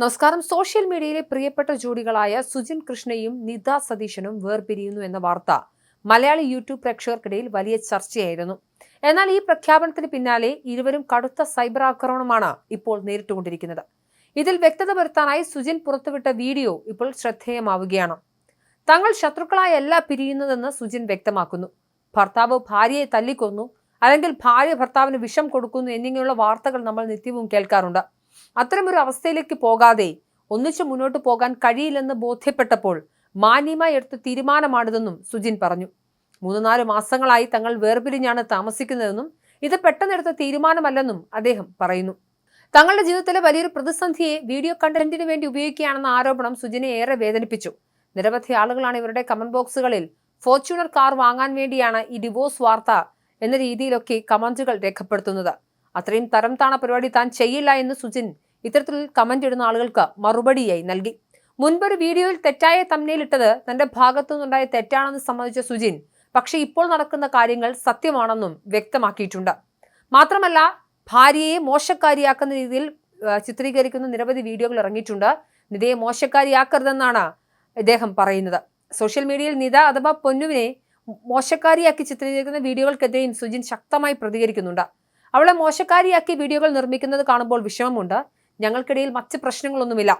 നമസ്കാരം. സോഷ്യൽ മീഡിയയിലെ പ്രിയപ്പെട്ട ജോഡികളായ സുജിൻ കൃഷ്ണയും നിത സതീശനും വേർപിരിയുന്നു എന്ന വാർത്ത മലയാളി യൂട്യൂബ് പ്രേക്ഷകർക്കിടയിൽ വലിയ ചർച്ചയായിരുന്നു. എന്നാൽ ഈ പ്രഖ്യാപനത്തിന് പിന്നാലെ ഇരുവരും കടുത്ത സൈബർ ആക്രമണമാണ് ഇപ്പോൾ നേരിട്ടുകൊണ്ടിരിക്കുന്നത്. ഇതിൽ വ്യക്തത വരുത്താനായി സുജിൻ പുറത്തുവിട്ട വീഡിയോ ഇപ്പോൾ ശ്രദ്ധേയമാവുകയാണ്. തങ്ങൾ ശത്രുക്കളായല്ല പിരിയുന്നതെന്ന് സുജിൻ വ്യക്തമാക്കുന്നു. ഭർത്താവ് ഭാര്യയെ തല്ലിക്കൊന്നു അല്ലെങ്കിൽ ഭാര്യ ഭർത്താവിന് വിഷം കൊടുക്കുന്നു എന്നിങ്ങനെയുള്ള വാർത്തകൾ നമ്മൾ നിത്യവും കേൾക്കാറുണ്ട്. അത്തരമൊരു അവസ്ഥയിലേക്ക് പോകാതെ ഒന്നിച്ചു മുന്നോട്ട് പോകാൻ കഴിയില്ലെന്ന് ബോധ്യപ്പെട്ടപ്പോൾ മാന്യമായി എടുത്ത തീരുമാനമാണിതെന്നും സുജിൻ പറഞ്ഞു. മൂന്ന് നാല് മാസങ്ങളായി തങ്ങൾ വേർപിരിഞ്ഞാണ് താമസിക്കുന്നതെന്നും ഇത് പെട്ടെന്നെടുത്ത തീരുമാനമല്ലെന്നും അദ്ദേഹം പറയുന്നു. തങ്ങളുടെ ജീവിതത്തിലെ വലിയൊരു പ്രതിസന്ധിയെ വീഡിയോ കണ്ടന്റിന് വേണ്ടി ഉപയോഗിക്കുകയാണെന്ന ആരോപണം സുജിനെ ഏറെ വേദനിപ്പിച്ചു. നിരവധി ആളുകളാണ് ഇവരുടെ കമന്റ് ബോക്സുകളിൽ ഫോർച്യൂണർ കാർ വാങ്ങാൻ വേണ്ടിയാണ് ഈ ഡിവോഴ്സ് വാർത്ത എന്ന രീതിയിലൊക്കെ കമന്റുകൾ രേഖപ്പെടുത്തുന്നത്. അത്രയും തരം താണ പരിപാടി താൻ ചെയ്യില്ല എന്ന് സുജിൻ ഇത്തരത്തിൽ കമന്റ് ഇടുന്ന ആളുകൾക്ക് മറുപടിയായി നൽകി. മുൻപൊരു വീഡിയോയിൽ തെറ്റായ തമ്മിലിട്ടത് തന്റെ ഭാഗത്തു നിന്നുണ്ടായ തെറ്റാണെന്ന് സമ്മതിച്ച സുജിൻ പക്ഷെ ഇപ്പോൾ നടക്കുന്ന കാര്യങ്ങൾ സത്യമാണെന്നും വ്യക്തമാക്കിയിട്ടുണ്ട്. മാത്രമല്ല ഭാര്യയെ മോശക്കാരിയാക്കുന്ന രീതിയിൽ ചിത്രീകരിക്കുന്ന നിരവധി വീഡിയോകൾ ഇറങ്ങിയിട്ടുണ്ട്. നിതയെ മോശക്കാരിയാക്കരുതെന്നാണ് ഇദ്ദേഹം പറയുന്നത്. സോഷ്യൽ മീഡിയയിൽ നിത അഥവാ പൊന്നുവിനെ മോശക്കാരിയാക്കി ചിത്രീകരിക്കുന്ന വീഡിയോകൾക്കെതിരെയും സുജിൻ ശക്തമായി പ്രതികരിക്കുന്നുണ്ട്. അവളെ മോശക്കാരിയാക്കി വീഡിയോകൾ നിർമ്മിക്കുന്നത് കാണുമ്പോൾ വിഷമമുണ്ട്. ഞങ്ങൾക്കിടയിൽ മറ്റ് പ്രശ്നങ്ങളൊന്നുമില്ല.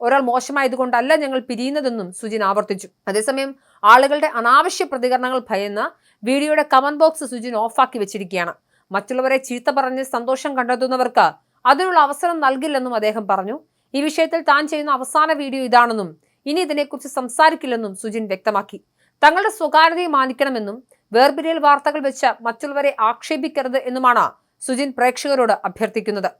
ഒരാൾ മോശമായതുകൊണ്ടല്ല ഞങ്ങൾ പിരിയുന്നതെന്നും സുജിൻ ആവർത്തിച്ചു. അതേസമയം ആളുകളുടെ അനാവശ്യ പ്രതികരണങ്ങൾ ഭയന്ന് വീഡിയോയുടെ കമന്റ് ബോക്സ് സുജിൻ ഓഫാക്കി വെച്ചിരിക്കുകയാണ്. മറ്റുള്ളവരെ ചീത്ത പറഞ്ഞ് സന്തോഷം കണ്ടെത്തുന്നവർക്ക് അതിനുള്ള അവസരം നൽകില്ലെന്നും അദ്ദേഹം പറഞ്ഞു. ഈ വിഷയത്തിൽ താൻ ചെയ്യുന്ന അവസാന വീഡിയോ ഇതാണെന്നും ഇനി ഇതിനെക്കുറിച്ച് സംസാരിക്കില്ലെന്നും സുജിൻ വ്യക്തമാക്കി. തങ്ങളുടെ സ്വകാര്യതയെ മാനിക്കണമെന്നും വേർപിരിയൽ വാർത്തകൾ വെച്ച് മറ്റുള്ളവരെ ആക്ഷേപിക്കരുത് എന്നുമാണ് സുജിൻ പ്രേക്ഷകരോട് അഭ്യർത്ഥിക്കുന്നത്.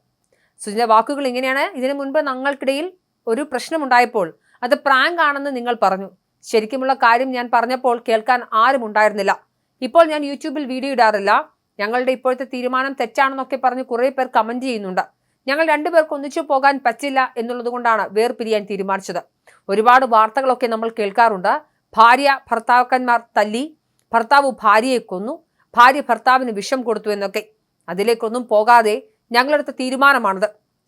സുജിന്റെ വാക്കുകൾ ഇങ്ങനെയാണ്. ഇതിനു മുൻപ് ഞങ്ങൾക്കിടയിൽ ഒരു പ്രശ്നമുണ്ടായപ്പോൾ അത് പ്രാങ്ക് ആണെന്ന് നിങ്ങൾ പറഞ്ഞു. ശരിക്കുമുള്ള കാര്യം ഞാൻ പറഞ്ഞപ്പോൾ കേൾക്കാൻ ആരും ഉണ്ടായിരുന്നില്ല. ഇപ്പോൾ ഞാൻ യൂട്യൂബിൽ വീഡിയോ ഇടാറില്ല. ഞങ്ങളുടെ ഇപ്പോഴത്തെ തീരുമാനം തെറ്റാണെന്നൊക്കെ പറഞ്ഞ് കുറേ പേർ കമന്റ് ചെയ്യുന്നുണ്ട്. ഞങ്ങൾ രണ്ടുപേർക്ക് ഒന്നിച്ചു പോകാൻ പറ്റില്ല എന്നുള്ളത് കൊണ്ടാണ് വേർപിരിയാൻ തീരുമാനിച്ചത്. ഒരുപാട് വാർത്തകളൊക്കെ നമ്മൾ കേൾക്കാറുണ്ട്. ഭാര്യ ഭർത്താക്കന്മാർ തല്ലി ഭർത്താവ് ഭാര്യയെ കൊന്നു ഭാര്യ ഭർത്താവിന് വിഷം കൊടുത്തു എന്നൊക്കെ. അതിലേക്കൊന്നും പോകാതെ ഞങ്ങളെടുത്ത തീരുമാനമാണത്.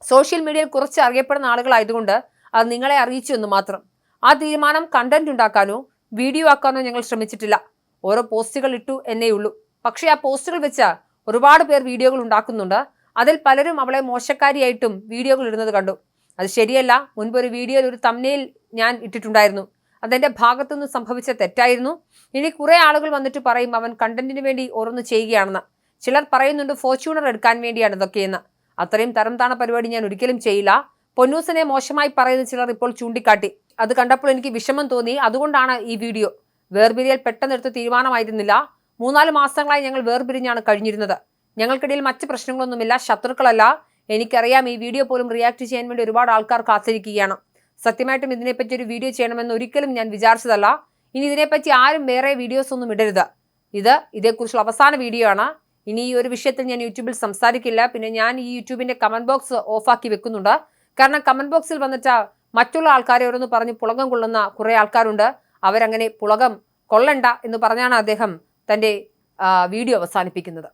സോഷ്യൽ മീഡിയയിൽ കുറച്ച് അറിയപ്പെടുന്ന ആളുകളായതുകൊണ്ട് അത് നിങ്ങളെ അറിയിച്ചു എന്ന് മാത്രം. ആ തീരുമാനം കണ്ടന്റ് ഉണ്ടാക്കാനോ വീഡിയോ ആക്കാനോ ഞങ്ങൾ ശ്രമിച്ചിട്ടില്ല. ഓരോ പോസ്റ്റുകൾ ഇട്ടു എന്നേ ഉള്ളൂ. പക്ഷേ ആ പോസ്റ്റുകൾ വെച്ച് ഒരുപാട് പേർ വീഡിയോകൾ ഉണ്ടാക്കുന്നുണ്ട്. അതിൽ പലരും അവളെ മോശക്കാരിയായിട്ടും വീഡിയോകൾ ഇടുന്നത് കണ്ടു. അത് ശരിയല്ല. മുൻപ് ഒരു വീഡിയോയിൽ ഒരു തമ്നയിൽ ഞാൻ ഇട്ടിട്ടുണ്ടായിരുന്നു. അതെന്റെ ഭാഗത്തുനിന്ന് സംഭവിച്ച തെറ്റായിരുന്നു. ഇനി കുറെ ആളുകൾ വന്നിട്ട് പറയും അവൻ കണ്ടന്റിന് വേണ്ടി ഓരോന്ന് ചെയ്യുകയാണെന്ന്. ചിലർ പറയുന്നുണ്ട് ഫോർച്യൂണർ എടുക്കാൻ വേണ്ടിയാണ് ഇതൊക്കെയെന്ന്. അത്രയും തരം താണ പരിപാടി ഞാൻ ഒരിക്കലും ചെയ്യില്ല. പൊന്നൂസിനെ മോശമായി പറയുന്ന ചിലർ ഇപ്പോൾ ചൂണ്ടിക്കാട്ടി. അത് കണ്ടപ്പോൾ എനിക്ക് വിഷമം തോന്നി. അതുകൊണ്ടാണ് ഈ വീഡിയോ. വേർപിരിയൽ പെട്ടെന്നെടുത്ത തീരുമാനമായിരുന്നില്ല. മൂന്നാൽ മാസങ്ങളായി ഞങ്ങൾ വേർപിരിഞ്ഞാണ് കഴിഞ്ഞിരുന്നത്. ഞങ്ങൾക്കിടയിൽ മറ്റ് പ്രശ്നങ്ങളൊന്നുമില്ല. ശത്രുക്കളല്ല. എനിക്കറിയാം ഈ വീഡിയോ പോലും റിയാക്ട് ചെയ്യാൻ വേണ്ടി ഒരുപാട് ആൾക്കാർ കാത്തിരിക്കുകയാണ്. സത്യമായിട്ടും ഇതിനെപ്പറ്റി ഒരു വീഡിയോ ചെയ്യണമെന്ന് ഒരിക്കലും ഞാൻ വിചാരിച്ചതല്ല. ഇനി ഇതിനെപ്പറ്റി ആരും വേറെ വീഡിയോസ് ഒന്നും ഇടരുത്. ഇത് ഇതേക്കുറിച്ചുള്ള അവസാന വീഡിയോ ആണ്. ഇനി ഈ ഒരു വിഷയത്തിൽ ഞാൻ യൂട്യൂബിൽ സംസാരിക്കില്ല. പിന്നെ ഞാൻ ഈ യൂട്യൂബിന്റെ കമന്റ് ബോക്സ് ഓഫാക്കി വെക്കുന്നുണ്ട്. കാരണം കമന്റ് ബോക്സിൽ വന്നിട്ട് മറ്റുള്ള ആൾക്കാരെ ഓരോന്ന് പറഞ്ഞ് പുളകം കൊള്ളുന്ന കുറേ ആൾക്കാരുണ്ട്. അവരങ്ങനെ പുളകം കൊള്ളണ്ട എന്ന് പറഞ്ഞാണ് അദ്ദേഹം തന്റെ വീഡിയോ അവസാനിപ്പിക്കുന്നത്.